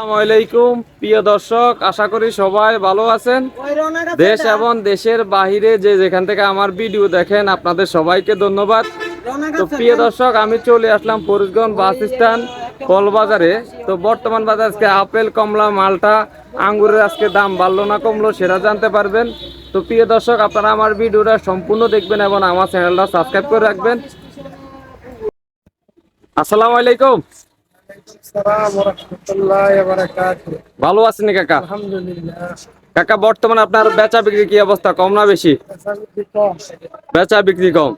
আলাইকুম। প্রিয় দর্শক আশা করি সবাই ভালো আছেন। দেশ এবং দেশের বাহিরে যে যেখান থেকে আমার ভিডিও দেখেন আপনাদের সবাইকে ধন্যবাদ। তো প্রিয় দর্শক আমি চলে আসলাম ফরিদগঞ্জ বাস স্ট্যান্ড কলবাজারে। তো বর্তমান বাজার আজকে আপেল কমলা মালটা আঙ্গুরের আজকে দাম বাড়লো না কমলো সেটা জানতে পারবেন। তো প্রিয় দর্শক আপনারা আমার ভিডিওটা সম্পূর্ণ দেখবেন এবং আমার চ্যানেলটা সাবস্ক্রাইব করে রাখবেন। আসসালামু আলাইকুম। ভালো আছেন কাকা? কাকা বর্তমানে আপনার বেচা বিক্রি কি অবস্থা? কম না বেশি? বেচা বিক্রি কম।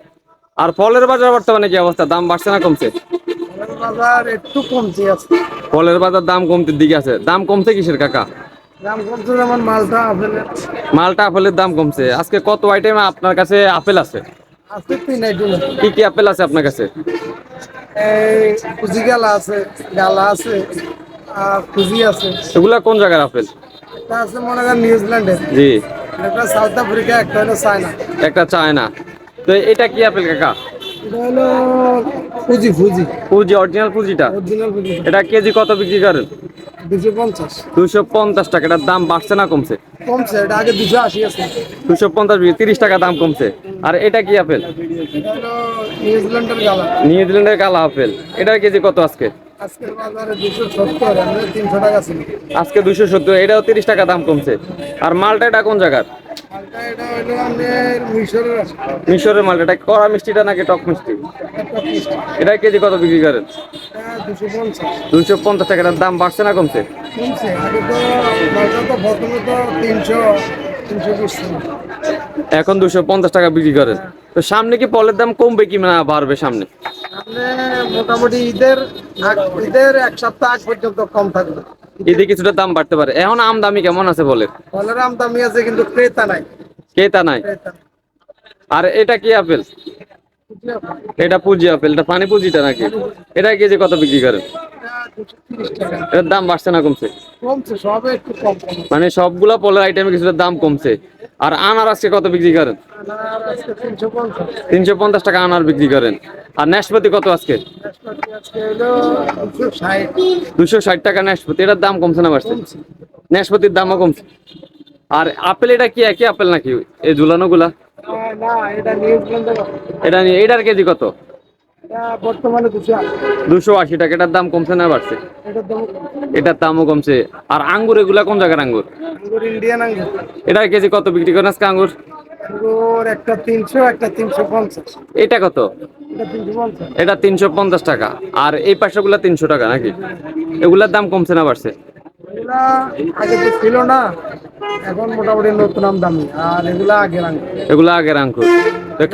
আর ফলের বাজার বর্তমানে কি অবস্থা? দাম বাড়ছে না কমছে? ফলের বাজার দাম কমতে দিকে আছে। দাম কমছে কিসের কাকা? মালটা আপেলের। দাম কমছে। আজকে কত আইটেম আপনার কাছে আপেল আছে। কি কি আপেল আছে আপনার কাছে? এই গালা আছে গালা আছে আর কুজি আছে। এগুলা কোন জায়গার আপেল? একটা আছে মনে করেন নিউজিল্যান্ডের। জি। একটা সাউথ আফ্রিকা একটা হলো চায়না। একটা চায়না। তো এটা কি আপেল কাকা? এটা হলো ফুজি ফুজি। পুঁজি অরিজিনাল পুঁজিটা অরিজিনাল ফুজি। এটা কেজি কত বিক্রি করেন? দুশো পঞ্চাশ। দুশো পঞ্চাশ টাকা। এটার দাম বাড়ছে না কমছে? কমছে এটা আগে দুশো আশি আছে। দুশো পঞ্চাশ তিরিশ টাকা দাম কমছে। আর এটা কি আপেল? নিউজিল্যান্ডের কালা আপেল। এটার কেজি কত আজকে? আজকে দুশো সত্তর, এটাও তিরিশ টাকা দাম কমছে। আর মালটা এটা কোন জায়গার? মিশরের মালটা, এটা কড়া মিষ্টিটা নাকি টক মিষ্টি? এটা কেজি কত বিক্রি করেন? দুশো পঞ্চাশ টাকা দাম বাড়ছে না কমছে? কমছে এখন দুশো পঞ্চাশ টাকা বিক্রি করেন তো সামনে কি পলের দাম কমবে কি না বাড়বে সামনে? মোটামুটি ঈদের ঈদের এক সপ্তাহ আগ পর্যন্ত কম থাকবে। এদিকে কিছুটা দাম বাড়তে পারে। এখন আমদামি কেমন আছে বলে ফলের আমদামি আছে কিন্তু ক্রেতা নাই। ক্রেতা নাই। আর এটা কি আপেল? এটা পুঁজি আপেল। এটা পানি পুঁজিটা নাকি? এটা কেজি কত বিক্রি করেন এটার দাম বাড়ছে না কমছে? কমছে সবে একটু কম মানে সবগুলা ফলের আইটেমে কিছুটা দাম কমছে। আর আনার আজকে কত বিক্রি করেন? তিনশো পঞ্চাশ টাকা আনার বিক্রি করেন। আর নাশপাতি কত আজকে? দুশো ষাট টাকা নাশপাতি। এটার দাম কমছে না বাড়ছে? নাশপাতির দামও কমছে। আর আপেল এটা কি একই আপেল নাকি? এই ঝুলানো গুলা? এটা নিয়ে এটার কেজি কত? বর্তমানে দুশো আশি। দুশো টাকা। এটার দাম কমছে না বাড়ছে? এটার দামও কমছে। আর আঙ্গুর এগুলা কোন জায়গার আঙ্গুর? আঙ্গুর ইন্ডিয়ান আঙ্গুর। এটার কেজি কত বিক্রি করেন আজকে আঙ্গুর? আঙ্গুর একটা তিনশো একটা তিনশো পঞ্চাশ। এটা কত? এটা তিনশো পঞ্চাশ। টাকা। আর এই পাশেগুলা তিনশো টাকা নাকি? এগুলার দাম কমছে না বাড়ছে? আগে তো ছিল না এখন মোটামুটি নতুন আম আর এগুলা আগের আঙ্গুর। এগুলা আগের আঙ্গুর।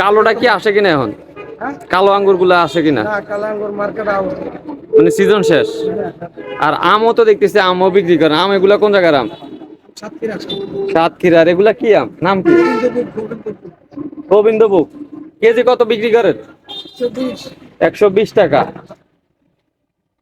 কালোটা কি আসে কিনা এখন? কালো আঙ্গুরগুলা আসে কিনা? না আঙ্গুর মার্কেট আউট মানে সিজন শেষ। আর আমও তো দেখতেছি আমও বিক্রি করে। আম এগুলা কোন জায়গার আম? সাতক্ষীরা। সাতক্ষীরা। এগুলা কি আম? নাম কি? গোবিন্দভোগ কেজি কত বিক্রি করেন? একশো বিশ টাকা।